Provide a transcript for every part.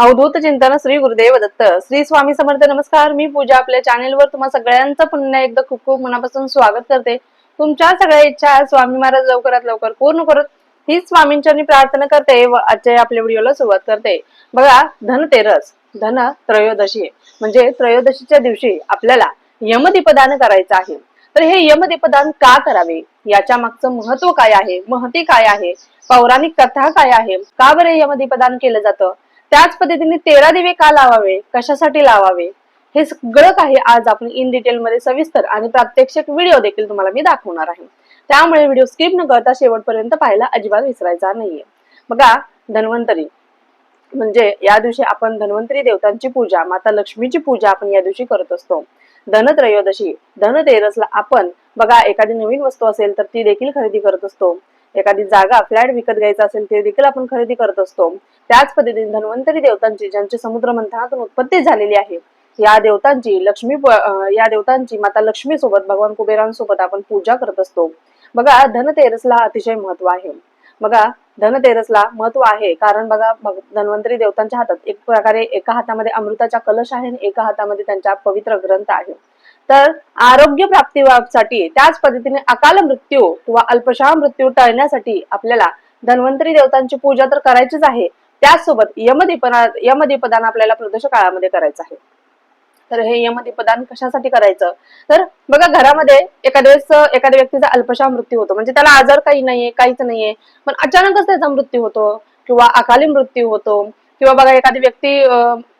अवधूत चिंतन श्री गुरुदेव दत्त. श्री स्वामी समर्थ नमस्कार. मी पूजा आपल्या चॅनेलवर तुम्हा सगळ्यांचं पुन्हा एकदा खूप खूप मनापासून स्वागत करते. तुमच्या सगळ्या इच्छा स्वामी महाराज लवकरात लवकर पूर्ण करत हीच स्वामींच्या प्रार्थना करते व आजच्या आपल्या व्हिडिओला सुरुवात करते. बघा धनतेरस धन त्रयोदशी म्हणजे त्रयोदशीच्या दिवशी आपल्याला यमदीपदान करायचं आहे. तर हे यमदीपदान का करावे? याच्या मागचं महत्त्व काय आहे? महती काय आहे? पौराणिक कथा काय आहे? का बरे यमदीपदान केलं जातं? त्याच पद्धतीने तेरा दिवे का लावावे? कशासाठी लावावे? हे सगळं काही आज आपण इन डिटेलमध्ये सविस्तर आणि प्रात्यक्षिक व्हिडिओ देखील तुम्हाला मी दाखवणार आहे. त्यामुळे व्हिडिओ स्किप न करता शेवटपर्यंत पाहायला अजिबात विसरायचा नाहीये. बघा धन्वंतरी. म्हणजे या दिवशी आपण धन्वंतरी देवतांची पूजा माता लक्ष्मीची पूजा आपण या दिवशी करत असतो. धनत्रयोदशी धनतेरसला आपण बघा एखादी नवीन वस्तू असेल तर ती देखील खरेदी करत असतो. एखादी जागा फ्लॅट विकत घ्यायचा असेल ते देखील आपण खरेदी करत असतो. त्याच पद्धतीने धन्वंतरी देवतांची ज्यांची समुद्र मंथनातून उत्पत्ती झालेली आहे या देवतांची लक्ष्मी या देवतांची माता लक्ष्मी सोबत भगवान कुबेरांसोबत आपण पूजा करत असतो. बघा धनतेरसला अतिशय महत्त्व आहे. बघा धनतेरसला महत्त्व आहे कारण बघा धन्वंतरी देवतांच्या हातात एक प्रकारे एका हातामध्ये अमृताचा कलश आहे आणि एका हातामध्ये त्यांचा पवित्र ग्रंथ आहे. तर आरोग्य प्राप्तीसाठी त्याच पद्धतीने अकाल मृत्यू किंवा अल्पशा मृत्यू टाळण्यासाठी आपल्याला धन्वंतरी देवतांची पूजा तर करायचीच आहे. त्याचसोबत यमदीपना यमदीपदान आपल्याला प्रदोष काळामध्ये करायचं आहे. तर हे यमदीपदान कशासाठी करायचं? तर बघा घरामध्ये एखाद्या वेळेस एखाद्या व्यक्तीचा अल्पशा मृत्यू होतो. म्हणजे त्याला आजार काही नाहीये काहीच नाहीये. पण अचानकच त्याचा मृत्यू होतो किंवा अकाली मृत्यू होतो. किंवा बघा एखादी व्यक्ती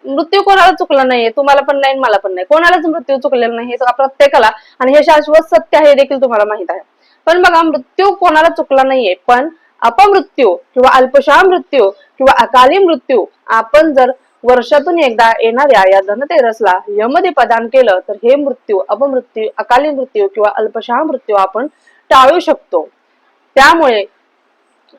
मृत्यू कोणाला चुकला नाहीये तुम्हाला पण नाही मला पण नाही. कोणालाच मृत्यू चुकलेला नाही हे प्रत्येकाला आणि हे शाश्वत सत्य आहे हे देखील तुम्हाला माहीत आहे. पण बघा मृत्यू कोणाला चुकला नाहीये पण अपमृत्यू किंवा अल्पशा मृत्यू किंवा अकाली मृत्यू आपण जर वर्षातून एकदा येणाऱ्या या धनतेरसला यमदे प्रदान केलं तर हे मृत्यू अपमृत्यू अकाली मृत्यू किंवा अल्पशा मृत्यू आपण टाळू शकतो. त्यामुळे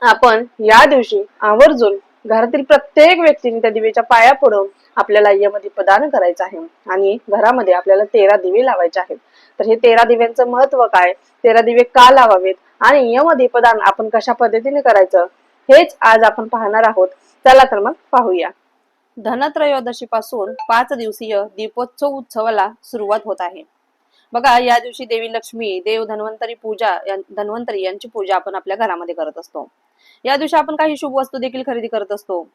आपण या दिवशी आवर्जून घरातील प्रत्येक व्यक्तीने त्या दिवेच्या पाया पडून आपल्याला यमदी प्रदान करायचं आहे. आणि घरामध्ये आपल्याला तेरा दिवे लावायचे आहेत. तर हे तेरा दिव्यांचं महत्त्व काय? तेरा दिवे का लावावेत? आणि यमदीपदान आपण कशा पद्धतीने करायचं? हेच आज आपण पाहणार आहोत. चला तर मग पाहूया. धनत्रयोदशी पासून पाच दिवसीय दीपोत्सव उत्सवाला सुरुवात होत आहे. बघा या दिवशी देवी लक्ष्मी देव धन्वंतरी पूजा धन्वंतरी यांची पूजा आपण आपल्या घरामध्ये करत असतो. या दिवशी आपण काही शुभ वस्तू देखील खरेदी करत असतो.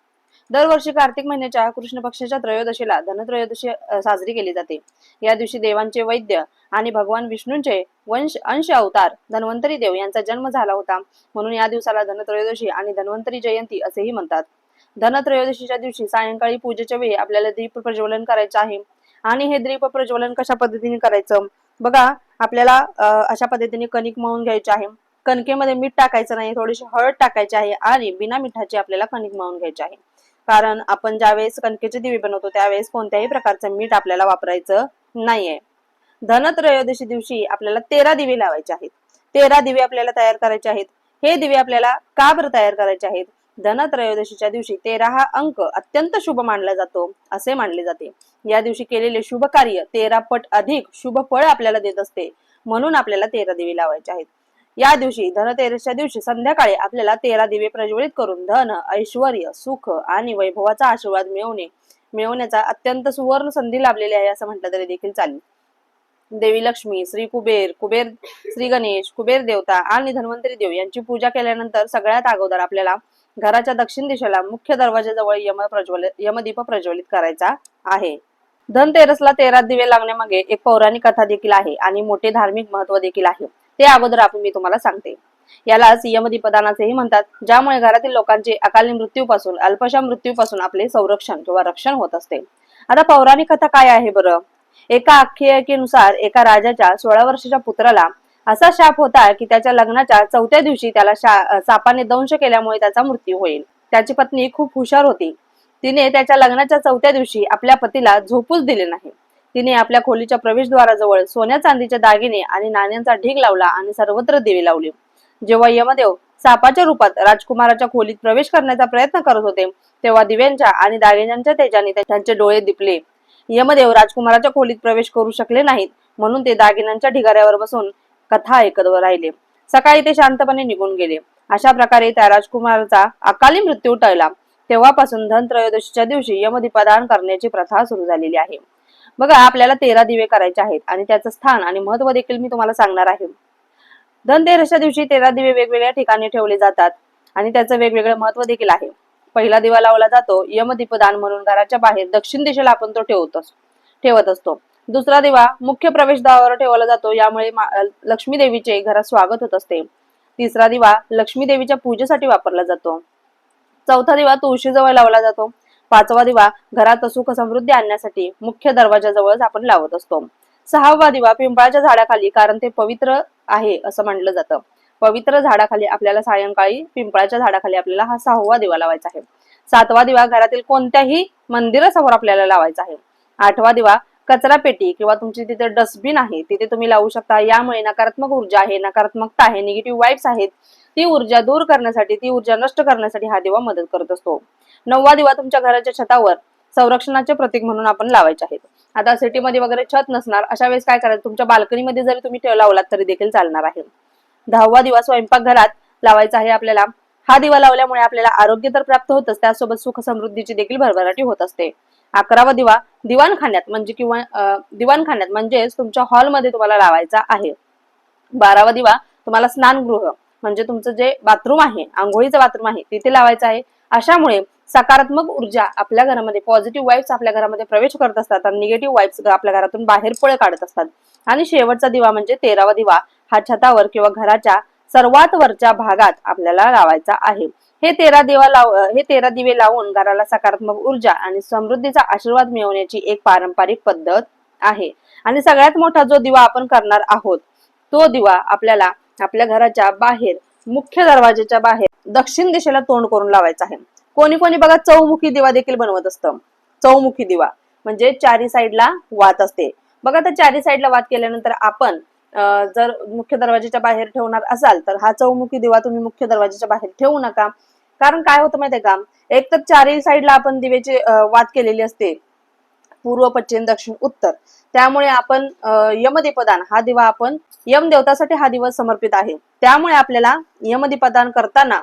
दरवर्षी कार्तिक महिन्याच्या कृष्ण पक्षाच्या त्रयोदशीला धनत्रयोदशी साजरी केली जाते. या दिवशी देवांचे वैद्य आणि भगवान विष्णूंचे वंश अंश अवतार धन्वंतरी देव यांचा जन्म झाला होता. म्हणून या दिवसाला धनत्रयोदशी आणि धन्वंतरी जयंती असेही म्हणतात. धनत्रयोदशीच्या दिवशी सायंकाळी पूजेच्या वेळी आपल्याला दीप प्रज्वलन करायचं आहे. आणि हे दीप प्रज्वलन कशा पद्धतीने करायचं? बघा आपल्याला अशा पद्धतीने कणिक मळून घ्यायचे आहे. कणकेमध्ये मीठ टाकायचं नाही थोडीशी हळद टाकायची आहे आणि बिना मिठाची आपल्याला कणिक मळून घ्यायची आहे. कारण आपण ज्यावेळेस कणकेचे दिवे बनवतो त्यावेळेस कोणत्याही प्रकारचं मीठ आपल्याला वापरायचं नाहीये. धनत्रयोदशी दिवशी आपल्याला तेरा दिवे लावायचे आहेत. तेरा दिवे आपल्याला तयार करायचे आहेत. हे दिवे आपल्याला का बरं तयार करायचे आहेत? धनत्रयोदशीच्या दिवशी तेरा हा अंक अत्यंत शुभ मानला जातो असे मानले जाते. या दिवशी केलेले शुभ कार्य तेरा पट अधिक शुभ फळ आपल्याला देत असते म्हणून आपल्याला तेरा दिवे लावायचे आहेत. या दिवशी धनतेरसच्या दिवशी संध्याकाळी आपल्याला तेरा दिवे प्रज्वलित करून धन ऐश्वर सुख आणि वैभवाचा आशीर्वाद मिळवणे मिळवण्याचा अत्यंत सुवर्ण संधी लाभलेली आहे असं म्हटलं तरी देखील चालेल. देवी लक्ष्मी श्री कुबेर कुबेर श्री गणेश कुबेर देवता आणि धन्वंतरी देव यांची पूजा केल्यानंतर सगळ्यात अगोदर आपल्याला घराच्या दक्षिण दिशेला मुख्य दरवाजाजवळ यम प्रज्वलित यमदीप प्रज्वलित करायचा आहे. धनतेरसला तेरा दिवे लागण्यामागे एक पौराणिक कथा देखील आहे आणि मोठे धार्मिक महत्त्व देखील आहे. ते अगोदर आपण मी तुम्हाला सांगते. यालाच यमदीपदानाचेही म्हणतात. ज्यामुळे घरातील लोकांचे अकाली मृत्यूपासून अल्पशा मृत्यूपासून आपले संरक्षण किंवा रक्षण होत असते. आता पौराणिक कथा काय आहे बरं? एका आख्यायिकेनुसार एका राजाच्या सोळा वर्षाच्या पुत्राला असा शाप होता की त्याच्या लग्नाच्या चौथ्या दिवशी त्याला सापाने दंश केल्यामुळे त्याचा मृत्यू होईल. त्याची पत्नी खूप हुशार होती. तिने त्याच्या लग्नाच्या चौथ्या दिवशी आपल्या पतीला झोपूच दिले नाही. तिने आपल्या खोलीच्या प्रवेशद्वाराजवळ सोन्या चांदीचे दागिने आणि नाण्यांचा ढीग लावला आणि सर्वत्र दिवे लावले. जेव्हा यमदेव सापाच्या रूपात राजकुमाराच्या खोलीत प्रवेश करण्याचा प्रयत्न करत होते तेव्हा दिव्यांच्या आणि दागिन्यांच्या तेजाने त्यांचे डोळे दिपले. यमदेव राजकुमाराच्या खोलीत प्रवेश करू शकले नाहीत म्हणून ते दागिन्यांच्या ढिगाऱ्यावर बसून कथा ऐकत राहिले. सकाळी ते शांतपणे निघून गेले. अशा प्रकारे त्या राजकुमारचा अकाली मृत्यू टळला. तेव्हापासून धनत्रयोदशीच्या दिवशी यमदीपदान करण्याची प्रथा सुरू झालेली आहे. बघा आपल्याला तेरा दिवे करायचे आहेत आणि त्याचं स्थान आणि महत्त्व देखील मी तुम्हाला सांगणार आहे. धनतेरसच्या दिवशी तेरा दिवे वेगवेगळ्या ठिकाणी ठेवले जातात आणि त्याचं वेगवेगळं महत्त्व देखील आहे. पहिला दिवा लावला जातो यमदीपदान म्हणून घराच्या बाहेर दक्षिण दिशेला आपण तो ठेवत ठेवत असतो. दुसरा दिवा मुख्य प्रवेशद्वारावर ठेवला जातो यामुळे लक्ष्मी देवीचे घरात स्वागत होत असते. तिसरा दिवा लक्ष्मी देवीच्या पूजेसाठी वापरला जातो. चौथा दिवा तुळशीजवळ लावला जातो. पाचवा दिवा घरात सुख समृद्धी आणण्यासाठी मुख्य दरवाजाजवळच आपण लावत असतो. सहावा दिवा पिंपळाच्या झाडाखाली कारण ते पवित्र आहे असं म्हटलं जातं. पवित्र झाडाखाली आपल्याला सायंकाळी पिंपळाच्या झाडाखाली आपल्याला हा सहावा दिवा लावायचा आहे. सातवा दिवा घरातील कोणत्याही मंदिरासमोर आपल्याला लावायचा आहे. आठवा दिवा कचरा पेटी किंवा तुमची तिथे डस्टबिन आहे तिथे तुम्ही लावू शकता. यामुळे नकारात्मक ऊर्जा आहे नकारात्मकता आहे निगेटिव्ह वाईब्स आहेत. ती ऊर्जा दूर करण्यासाठी ती ऊर्जा नष्ट करण्यासाठी हा दिवा मदत करत असतो. नववा दिवा तुमच्या घराच्या छतावर संरक्षणाचे प्रतीक म्हणून आपण लावायचे आहेत. आता सिटीमध्ये वगैरे छत नसणार अशा वेळेस काय करायचं? तुमच्या बाल्कनीमध्ये जरी तुम्ही ठेव लावलात तरी देखील चालणार आहे. दहावा दिवा स्वयंपाकघरात लावायचा आहे आपल्याला. हा दिवा लावल्यामुळे आपल्याला आरोग्य तर प्राप्त होतच त्यासोबत सुख समृद्धीची देखील भरभराटी होत असते. अकरावा दिवा दिवाणखान्यात म्हणजे किंवा दिवाणखान्यात म्हणजेच तुमच्या हॉलमध्ये तुम्हाला लावायचा आहे. बारावा दिवा तुम्हाला स्नानगृह. म्हणजे तुमचं जे बाथरूम आहे आंघोळीचं बाथरूम आहे तिथे लावायचं आहे अशामुळे सकारात्मक ऊर्जा आपल्या घरामध्ये पॉझिटिव्ह वाईब्स आपल्या घरामध्ये प्रवेश करत असतात आणि निगेटिव्ह वाईब्स आपल्या घरातून बाहेर पळ काढत असतात. आणि शेवटचा दिवा म्हणजे तेरावा दिवा हा छतावर किंवा घराच्या सर्वात वरच्या भागात आपल्याला लावायचा आहे. हे तेरा दिवा लाव हे तेरा दिवे लावून घराला सकारात्मक ऊर्जा आणि समृद्धीचा आशीर्वाद मिळवण्याची एक पारंपरिक पद्धत आहे. आणि सगळ्यात मोठा जो दिवा आपण करणार आहोत तो दिवा आपल्याला आपल्या घराच्या बाहेर मुख्य दरवाजेच्या बाहेर दक्षिण दिशेला तोंड करून लावायचा आहे. कोणी कोणी बघा चौमुखी दिवा देखील बनवत असतं. चौमुखी दिवा. म्हणजे चारी साईडला वात असते. बघा तर चारी साईडला वात केल्यानंतर आपण जर मुख्य दरवाजेच्या बाहेर ठेवणार असाल तर हा चौमुखी दिवा तुम्ही मुख्य दरवाजेच्या बाहेर ठेवू नका. कारण काय होतं माहितीये का? एक तर चारही साईडला आपण दिवेची वात केलेली असते. पूर्व पश्चिम दक्षिण उत्तर. त्यामुळे आपण यमदीपदान हा दिवा आपण यम देवतासाठी हा दिवस समर्पित आहे. त्यामुळे आपल्याला यमदीपदान करताना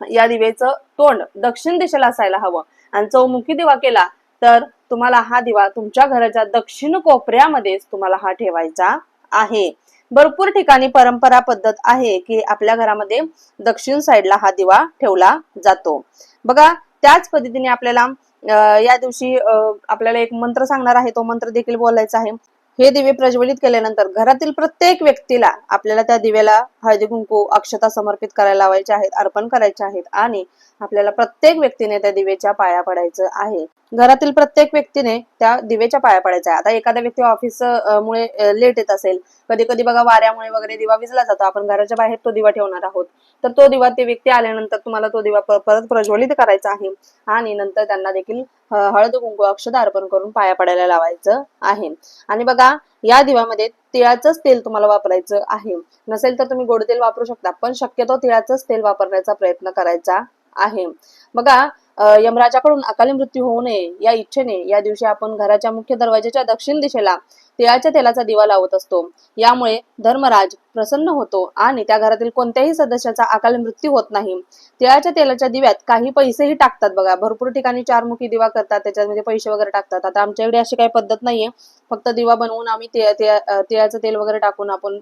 या दिवेचं तोंड दक्षिण दिशेला असायला हवं. आणि चौमुखी दिवा केला तर तुम्हाला हा दिवा तुमच्या घराच्या दक्षिण कोपऱ्यामध्येच तुम्हाला हा ठेवायचा आहे. भरपूर ठिकाणी परंपरा पद्धत आहे की आपल्या घरामध्ये दक्षिण साईडला हा दिवा ठेवला जातो. बघा त्याच पद्धतीने आपल्याला या दिवशी अं, आपल्याला एक मंत्र सांगणार आहे तो मंत्र देखील बोलायचा आहे. हे दिवे प्रज्वलित केल्यानंतर घरातील प्रत्येक व्यक्तीला आपल्याला त्या दिव्याला हळदी कुंकू अक्षता समर्पित करायला लावायचे आहेत अर्पण करायचे आहेत आणि आपल्याला प्रत्येक व्यक्तीने त्या दिवेच्या पाया पडायचं आहे. घरातील प्रत्येक व्यक्तीने त्या दिवेच्या पाया पडायचं आहे. आता एखाद्या व्यक्ती ऑफिस मुळे लेट येत असेल. कधी कधी बघा वाऱ्यामुळे वगैरे दिवा विजला जातो. आपण घराच्या बाहेर तो दिवा ठेवणार आहोत. तर तो दिवा ते व्यक्ती आल्यानंतर तुम्हाला तो दिवा परत प्रज्वलित करायचा आहे. आणि नंतर त्यांना देखील हळद कुंकू अक्षद अर्पण करून पाया पडायला लावायचं आहे. आणि बघा या दिव्यामध्ये तिळाचंच तेल तुम्हाला वापरायचं आहे. नसेल तर तुम्ही गोड तेल वापरू शकता पण शक्यतो तिळाचंच तेल वापरण्याचा प्रयत्न करायचा आहे. बघा यमराजाकडून अकाली मृत्यू होऊ नये या इच्छेने या दिवशी आपण घराच्या मुख्य दरवाजाच्या दक्षिण दिशेला तिळाच्या तेलाचा दिवा लावत असतो. यामुळे धर्मराज प्रसन्न होतो आणि त्या घरातील कोणत्याही सदस्याचा अकाली मृत्यू होत नाही. तिळाच्या तेलाच्या दिव्यात काही पैसेही टाकतात बघा. भरपूर ठिकाणी चारमुखी दिवा करतात त्याच्यामध्ये पैसे वगैरे टाकतात. आता आमच्याकडे अशी काही पद्धत नाहीये. फक्त दिवा बनवून आम्ही तिळाचं तेल वगैरे टाकून आपण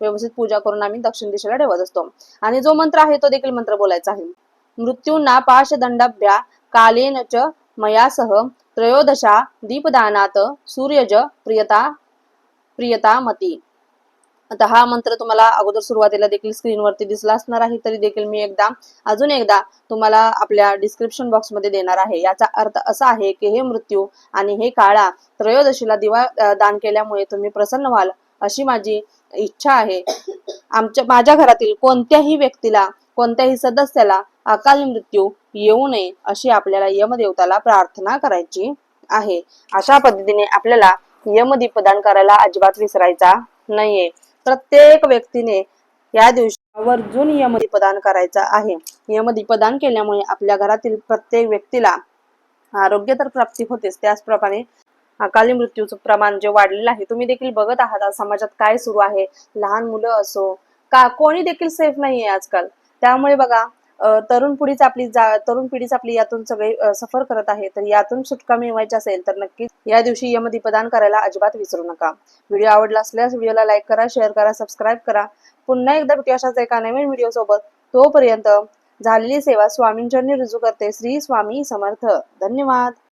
व्यवस्थित पूजा करून आम्ही दक्षिण दिशेला ठेवत असतो. आणि जो मंत्र आहे तो देखील मंत्र बोलायचा आहे. मृत्यूंना पाशदंडाभ्या कालेन च मयासह त्रयोदशा दीपदानात सूर्यज प्रियता प्रियता मती आता हा मंत्र तुम्हाला अगोदर सुरुवातीला देखील स्क्रीनवरती दिसला असणार आहे तरी देखील मी एकदा अजून एकदा तुम्हाला आपल्या डिस्क्रिप्शन बॉक्समध्ये देणार आहे. याचा अर्थ असा आहे की हे मृत्यू आणि हे काळा त्रयोदशीला दिवा दान केल्यामुळे तुम्ही प्रसन्न व्हाल अशी माझी इच्छा आहे. आमच्या माझ्या घरातील कोणत्याही व्यक्तीला कोणत्याही सदस्याला अकाली मृत्यू येऊ नये अशी आपल्याला यमदेवताला प्रार्थना करायची आहे. अशा पद्धतीने आपल्याला यमदीपदान करायला अजिबात विसरायचा नाहीये. प्रत्येक व्यक्तीने या दिवशी आवर्जून यमदीपदान करायचा आहे. यमदीपदान केल्यामुळे आपल्या घरातील प्रत्येक व्यक्तीला आरोग्य तर प्राप्ती होतेच. त्याचप्रमाणे अकाली मृत्यूचं प्रमाण जे वाढलेलं आहे तुम्ही देखील बघत आहात समाजात काय सुरू आहे? लहान मुलं असो का कोणी देखील सेफ नाहीये आजकाल? त्यामुळे बघा तरुण पिढीच आपली जा तरुण पिढीच आपली यातून सगळे सफर करत आहे. तर यातून सुटका मिळवायची असेल तर नक्कीच या दिवशी यमदीपदान करायला अजिबात विसरू नका. व्हिडिओ आवडला असल्यास व्हिडिओला लाईक करा शेअर करा सबस्क्राईब करा. पुन्हा एकदा भेटू अशाच एका नवीन व्हिडिओ सोबत. तोपर्यंत झालेली सेवा स्वामींचरणी रुजू करते. श्री स्वामी समर्थ. धन्यवाद.